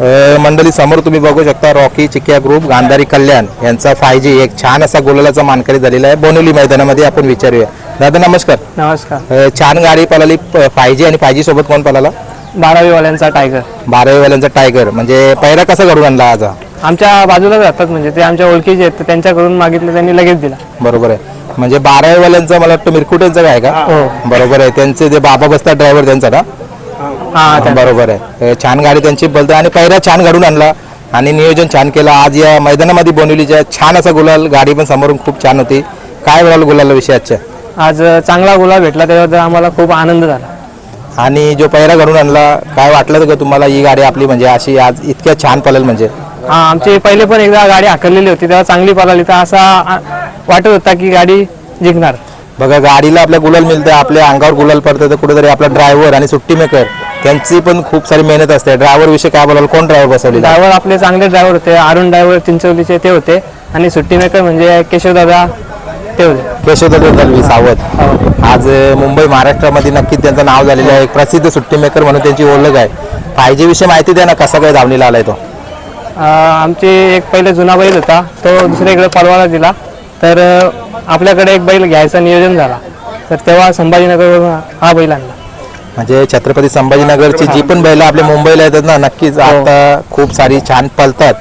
मंडळी समोर तुम्ही बघू शकता रॉकी चिकिया ग्रुप गांधारी कल्याण यांचा फाय जी एक छान असा गोलाचा मानकरी झालेला आहे. बोनवली मैदानामध्ये आपण विचारूया. दादा नमस्कार. नमस्कार. छान गाडी पळाली. फाय जी आणि फाय जी सोबत कोण पळाला? बारावीवाल्यांचा टायगर बारावीवाल्यांचा टायगर म्हणजे पहिला कसा घडून आणला आज? आमच्या बाजूलाच राहतात म्हणजे ते आमच्या ओळखीचे आहेत त्यांच्याकडून मागितलं त्यांनी लगेच दिला. बरोबर आहे. म्हणजे बारावीवाल्यांचा मला वाटतं मिरकुटेंचं काय का? हो. बरोबर आहे. त्यांचे जे बाबा बसतात ड्रायव्हर त्यांचा ना हा बरोबर आहे. छान गाडी त्यांची बोलते आणि पहिला छान घडून आणला आणि नियोजन छान केलं. आज या मैदानामध्ये बोनवलीच्या छान असा गुलाल गाडी पण समोरून खूप छान होती. काय बोलाल गुलाल विषय आजच्या? आज चांगला गुलाब भेटला त्याच्याबद्दल आम्हाला खूप आनंद झाला. आणि जो पहिला घडून आणला काय वाटलं का तुम्हाला ही गाडी आपली? म्हणजे अशी आज इतक्या छान पळेल म्हणजे. हा आमची पहिले पण एकदा गाडी हाकललेली होती तेव्हा चांगली पळाली. तर असा वाटत होता की गाडी जिंकणार. बघा गाडीला आपल्या गुलाल मिळतं आपल्या अंगावर गुलाल पडतं तर कुठेतरी आपला ड्रायव्हर आणि सुट्टी मेकर त्यांची पण खूप सारी मेहनत असते. ड्रायव्हर विषय काय बोलाल? कोण ड्रायव्हर बसवलेला? ड्रायव्हर आपले चांगले ड्रायव्हर होते. अरुण ड्रायव्हर चिंचवलीचे ते होते. आणि सुट्टी मेकर म्हणजे केशवदादा ते होते. केशवदत्त दलवी सावत आज अ, मुंबई महाराष्ट्रामध्ये नक्कीच त्यांचं नाव झालेलं आहे. एक प्रसिद्ध सुट्टी मेकर म्हणून त्यांची ओळख आहे. पाहिजे विषय माहिती द्या ना कसा काय धावणीला आलाय तो? अ, आमचे एक पहिले जुना बैल होता. तो दुसरीकडे पलवाला दिला. तर अ, आपल्याकडे एक बैल घ्यायचं नियोजन झाला. तर तेव्हा संभाजीनगरवरून हा बैल आणला. म्हणजे छत्रपती संभाजीनगरची जी पण बैलं आपल्या मुंबईला येतात ना नक्कीच आता खूप सारी छान पळतात.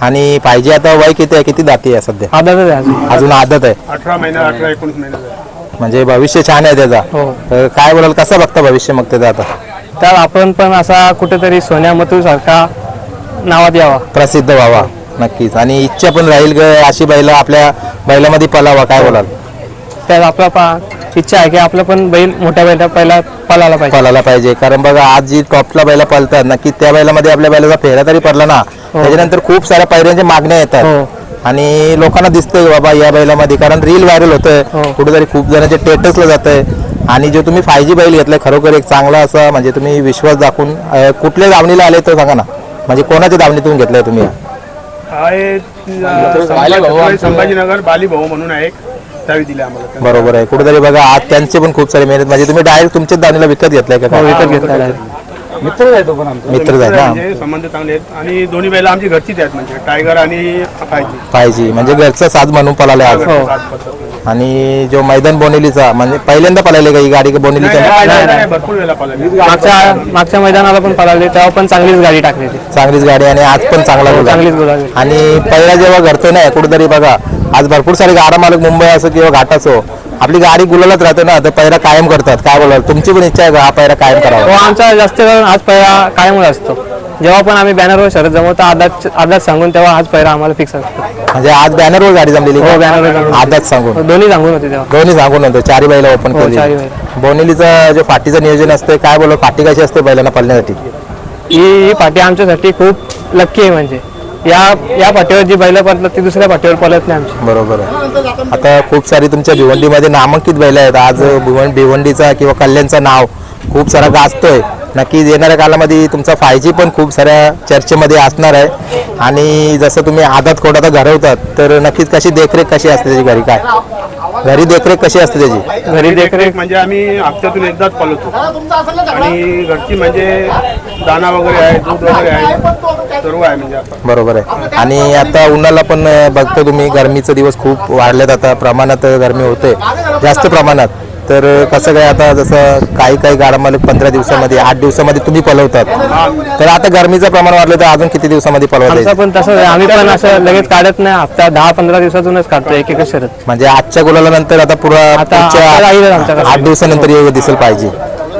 आणि पाहिजे आता वय किती आहे? किती दाती आहे सध्या? आदतच आहे अजून. आदत आहे. अठरा महिना अठरा एकोणीस महिना म्हणजे भविष्य छान आहे त्याचा. हो. तर काय बोलाल कसं बघता भविष्य मग त्याचं आता? तर आपण पण असा कुठेतरी सोन्या मथुर सारखा नावात यावा. प्रसिद्ध व्हावा नक्कीच. आणि इच्छा पण राहील ग अशी बैल आपल्या बैलामध्ये पलावा काय बोलाल? तर आपला पा इच्छा आहे की आपलं पण बैल मोठ्या बैला पहिला पळाला पाहिजे. पळायला पाहिजे. कारण बघा आज जी टॉपला बैला पळतात नक्की त्या बैलामध्ये आपल्या बैलाचा फेरा तरी पडला ना त्याच्यानंतर खूप साऱ्या पायऱ्यांच्या मागण्या हो. येतात आणि लोकांना दिसतंय बाबा या बैलामध्ये कारण रील व्हायरल होतंय. हो. कुठेतरी खूप जणांचे टेटसला जात आहे आणि जो तुम्ही फाय जी बैल घेतलाय खरोखर एक चांगला असा म्हणजे तुम्ही विश्वास दाखवून अं, कुठल्या दावणीला आले तर सांगा ना. म्हणजे कोणाच्या दावणीतून घेतलाय तुम्ही? संभाजी संभाजीनगर बाली भाऊ म्हणून आहे एक. त्यावेळी दिले आम्हाला. बरोबर आहे. कुठेतरी बघा आज त्यांचे पण खूप सारी मेहनत. म्हणजे तुम्ही डायरेक्ट तुमच्याच दावणीला विकत घेतलाय का? हो, काय? विकत घेतलेला आहे मित्र आहेत ना म्हणजे संबंध चांगले आहेत. आणि दोन्ही बैला आमची घरचीच आहेत म्हणजे. टायगर आणि फायजी पाहिजे म्हणजे घरचा साज म्हणून पळाले आज. हो. आणि जो मैदान बोनेलीचा म्हणजे पहिल्यांदा पळाले का ही गाडी? का बोनेलीच्या भरपूर वेळेला मागच्या मागच्या मैदानाला पण पळाले. तेव्हा पण चांगलीच गाडी टाकलेली चांगलीच गाडी आणि आज पण चांगला गुलाल. चांगलीच आणि पहिला जेव्हा घडतो ना कुठेतरी बघा आज भरपूर सारे गाडा मालक मुंबई असो किंवा घाट असो आपली गाडी गुलालात राहते ना तर पहिला कायम करतात. काय बोलाल? तुमची पण इच्छा आहे का हा पहिला कायम हो करावा? आमचा जास्त करून आज पहिला कायमच असतो. जेव्हा पण आम्ही बॅनरवर शरद जमवतो आदात आदात सांगून तेव्हा आज पहिला आम्हाला फिक्स असतो. म्हणजे आज बॅनरवर गाडी जमलेली हो का? बॅनरवर जमवतो. आजच सांगून. दोन्ही सांगून होते तेव्हा. दोन्ही सांगून होतो चारी बैला ओपन हो, चारी केली बोनेलीचं जे फाटीचं नियोजन असतं काय बोला? फाटी कशी असते बैलांना पळण्यासाठी? ही ही पाठी आमच्यासाठी खूप लक्की आहे म्हणजे. या या पाठीवर जी बैल पडतात ती दुसऱ्या पाठीवर पडत नाही आमची. बरोबर आहे. आता खूप सारी तुमच्या भिवंडीमध्ये नामांकित बैल आहेत. आज भिवंड भिवंडीचा किंवा कल्याणचं नाव खूप सारा गाजतोय. नक्कीच येणाऱ्या कालामध्ये तुमचा फाय जी पण खूप साऱ्या चर्चेमध्ये असणार आहे. आणि जसं तुम्ही आदात खोड आता घडवतात तर नक्कीच कशी देखरेख कशी असते त्याची घरी काय? घरी देखरेख कशी असते त्याची? घरी देखरेख म्हणजे आम्ही हप्त्यातून एकदाच पळवतो आणि घरची म्हणजे दाना वगैरे आहे दूध वगैरे आहे सर्व आहे म्हणजे बरोबर आहे. आणि आता उन्हाला पण बघतो तुम्ही गरमीचे दिवस खूप वाढलेत. आता प्रमाणात गरमी होते. जास्त प्रमाणात. तर कसं काय आता जसं काही काही गाड्यामध्ये पंधरा दिवसामध्ये आठ दिवसामध्ये तुम्ही पलवतात. तर आता गरमीचं प्रमाण वाढलं तर अजून किती दिवसामध्ये पलवता आमचा येईल? पण तसं. आम्ही पण असं लगेच काढत नाही. हप्ता दहा पंधरा दिवसातूनच काढतो एक एक शरद म्हणजे आजच्या गुलाला नंतर आता पुरा. आठ दिवसानंतर येऊ दिसेल पाहिजे.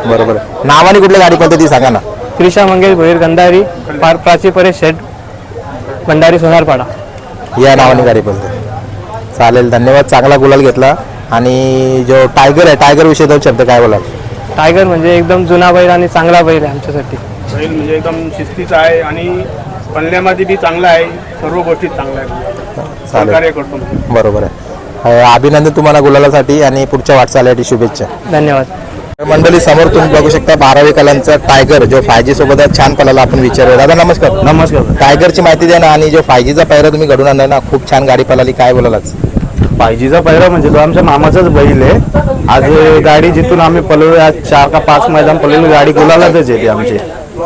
बरोबर. नावाने कुठल्या गाडी पद्धती सांगा ना. क्रिशा मंगेश भोईर गंधारी पार प्राची परेश शेठ भंडारी सोनारपाडा. या नावाने गाडी पद्धती चालेल धन्यवाद. चांगला गुलाल घेतला. आणि जो टायगर आहे टायगर विषयी दोन शब्द काय बोलाल? टायगर म्हणजे एकदम जुना बैल आणि चांगला बैल आहे आमच्यासाठी. बैल म्हणजे एकदम शिस्तीचा आहे आणि पळण्यामध्ये बी चांगला आहे सर्व गोष्टीत चांगला आहे सहकार्य करतो. बरोबर आहे. अभिनंदन तुम्हाला गुलालासाठी आणि पुढच्या वाटचालीसाठी शुभेच्छा. धन्यवाद. मंडळी समोर तुम्ही बघू शकता बारावी कलांचा टायगर जो फाय जी सोबत आहे, छान पलाला आपण विचारूया दादा नमस्कार. नमस्कार. टायगरची माहिती द्या ना आणि जो फाय जीचा पहिरा तुम्ही घडून आणलाय ना खूप छान गाडी पळाली काय बोलालाच? पायजीचा पहिरा म्हणजे तो आमच्या मामाचाच बैल आहे. आज गाडी जिथून आम्ही पळवली आज चार का पाच मैदान पळवली गाडी गुलालातच येते आमची.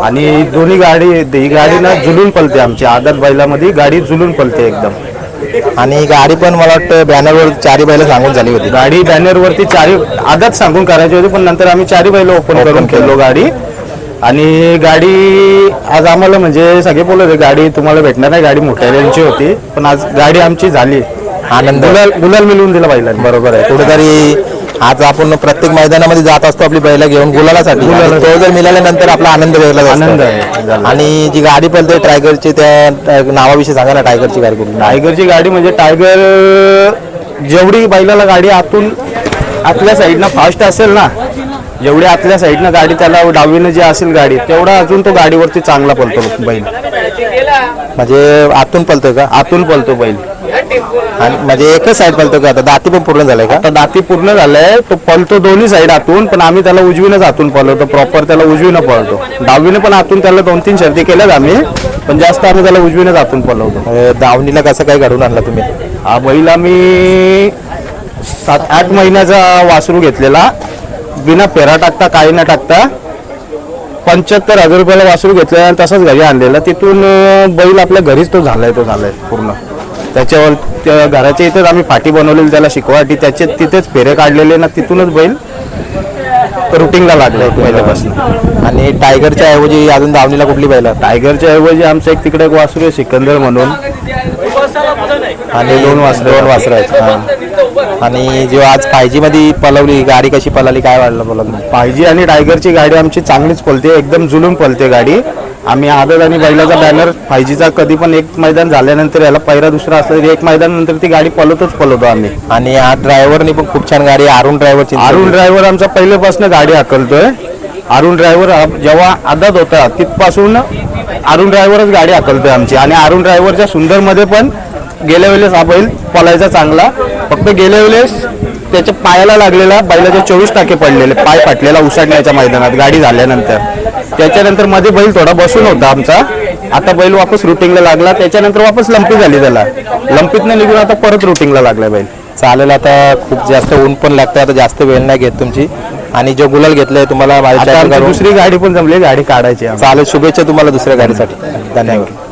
आणि दोन्ही गाडी ही गाडी ना जुलून पलते आमची आदत बैलामध्ये गाडी जुलून पलते एकदम. आणि गाडी पण मला वाटतं बॅनरवर चारी बैल सांगून झाली होती. गाडी बॅनरवरती चारी आदत सांगून करायची होती पण नंतर आम्ही चारी बैल ओपन करून खेळलो गाडी. आणि गाडी आज आम्हाला म्हणजे सगळे बोलत होते गाडी तुम्हाला भेटणार नाही गाडी मोठ्याची होती पण आज गाडी आमची झाली. आनंद. गुलाल मिळवून दिला बैलांनी बरोबर आहे. कुठेतरी आज आपण प्रत्येक मैदानामध्ये जात असतो आपली बैला घेऊन गुलालासाठी. तो जर मिळाल्यानंतर आपला आनंद वेगळा आनंद आहे. आणि जी गाडी पळते टायगरची त्या नावाविषयी सांगा ना टायगरची गाडी कुठली? टायगरची गाडी म्हणजे टायगर जेवढी बैलाला गाडी आतून आतल्या साईडनं फास्ट असेल ना जेवढी आतल्या साईडनं गाडी त्याला डावीनं जी असेल गाडी तेवढा अजून तो गाडीवरती चांगला पलतो बैल. म्हणजे आतून पळतोय का? आतून पलतो बैल. आणि म्हणजे एकच साईड पळतो का आता दाती पण पूर्ण झालंय का? आता दाती पूर्ण झालंय. तो पलतो दोन्ही साईड आतून पण आम्ही त्याला उजवीनच आतून पळवतो. प्रॉपर त्याला उजवीनं पळतो डावीने पण आतून त्याला दोन तीन शर्दी केल्यात आम्ही पण जास्त आम्ही त्याला उजवीनच आतून पळवतो. अं, दावणीला कसं काय घडवून आणला तुम्ही? हा बैल आम्ही सात आठ महिन्याचा वासरू घेतलेला. बिना पेरा टाकता काही न टाकता पंच्याहत्तर हजार रुपयाला वासरू घेतलेला आणि तसाच घरी आणलेला. तिथून अं, बैल आपल्या घरीच तो झालाय तो झालाय पूर्ण. त्याच्यावर त्या घराच्या इथेच आम्ही फाटी बनवलेली त्याला शिकवाटी त्याचे तिथेच फेरे काढलेले ना तिथूनच बैल रुटीनला लागलाय पहिल्यापासून. आणि टायगरच्या ऐवजी अजून दावणीला कुठली बैल आहे? टायगरच्या ऐवजी आमचं एक तिकडे एक वासरू आहे सिकंदर म्हणून. आणि दोन वासर दोन वासर आहेत. आणि जेव्हा आज फायमध्ये पलवली गाडी कशी पळाली काय वाढलं बोला पाहिजे आणि टायगरची गाडी आमची चांगलीच पलते एकदम जुलून पलते गाडी. आम्ही आदत आणि बैलाचा बॅनर फायजीचा कधी पण एक मैदान झाल्यानंतर याला पहिला दुसरा असला तरी एक मैदान नंतर ती गाडी पलवतच पलवतो आम्ही. आणि आज ड्रायव्हरनी पण खूप छान गाडी अरुण ड्रायव्हरची अरुण ड्रायव्हर आमचा पहिल्यापासून गाडी हाकलतोय. अरुण ड्रायव्हर जेव्हा आदत होता तिथपासून अरुण ड्रायव्हरच गाडी हाकलतोय आमची. आणि अरुण ड्रायव्हरच्या सुंदरमध्ये पण गेल्या वेळेस हा बैल पलायचा चांगला. फक्त गेल्या वेळेस त्याच्या पायाला लागलेला बैलाचे चोवीस टाके पडलेले पाय फाटलेला उसाडण्याच्या मैदानात गाडी झाल्यानंतर. त्याच्यानंतरमध्ये बैल थोडा बसून होता आमचा. आता बैल वापस रुटिंगला लागला. त्याच्यानंतर वापस लंपी झाली त्याला. लंपीतनं निघून आता परत रुटिंगला लागला बैल. चालेल आता खूप जास्त ऊन पण लागतं आता जास्त वेळ नाही घेत तुमची. आणि जो गुलाल घेतलाय तुम्हाला दुसरी गाडी पण जमली. गाडी काढायची. चालेल शुभेच्छा तुम्हाला दुसऱ्या गाडीसाठी. धन्यवाद.